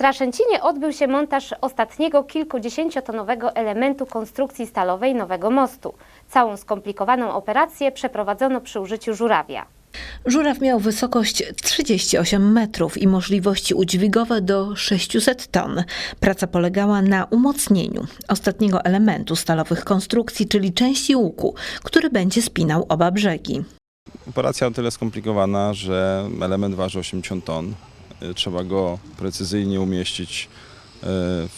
Straszęcinie odbył się montaż ostatniego kilkudziesięciotonowego elementu konstrukcji stalowej nowego mostu. Całą skomplikowaną operację przeprowadzono przy użyciu żurawia. Żuraw miał wysokość 38 metrów i możliwości udźwigowe do 600 ton. Praca polegała na umocnieniu ostatniego elementu stalowych konstrukcji, czyli części łuku, który będzie spinał oba brzegi. Operacja o tyle skomplikowana, że element waży 80 ton. Y, Trzeba go precyzyjnie umieścić w-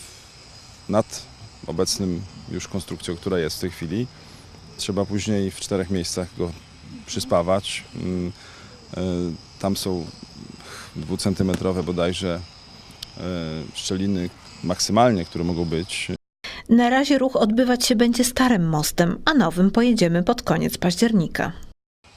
nad obecnym już konstrukcją, która jest w tej chwili. Trzeba później w czterech miejscach go przyspawać. Mm, y, Tam są dwucentymetrowe bodajże szczeliny maksymalnie, które mogą być. Na razie ruch odbywać się będzie starym mostem, a nowym pojedziemy pod koniec października.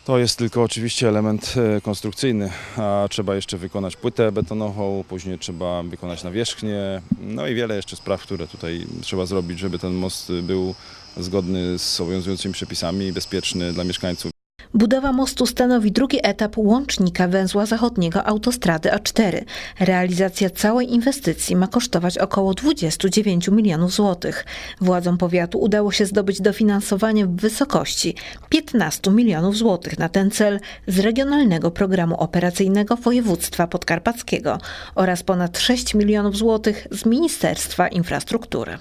To jest tylko oczywiście element e, konstrukcyjny, a trzeba jeszcze wykonać płytę betonową, później trzeba wykonać nawierzchnię, no i wiele jeszcze spraw, które tutaj trzeba zrobić, żeby ten most był zgodny z obowiązującymi przepisami i bezpieczny dla mieszkańców. Budowa mostu stanowi drugi etap łącznika węzła zachodniego autostrady A4. Realizacja całej inwestycji ma kosztować około 29 milionów złotych. Władzom powiatu udało się zdobyć dofinansowanie w wysokości 15 milionów złotych na ten cel z Regionalnego Programu Operacyjnego Województwa Podkarpackiego oraz ponad 6 milionów złotych z Ministerstwa Infrastruktury.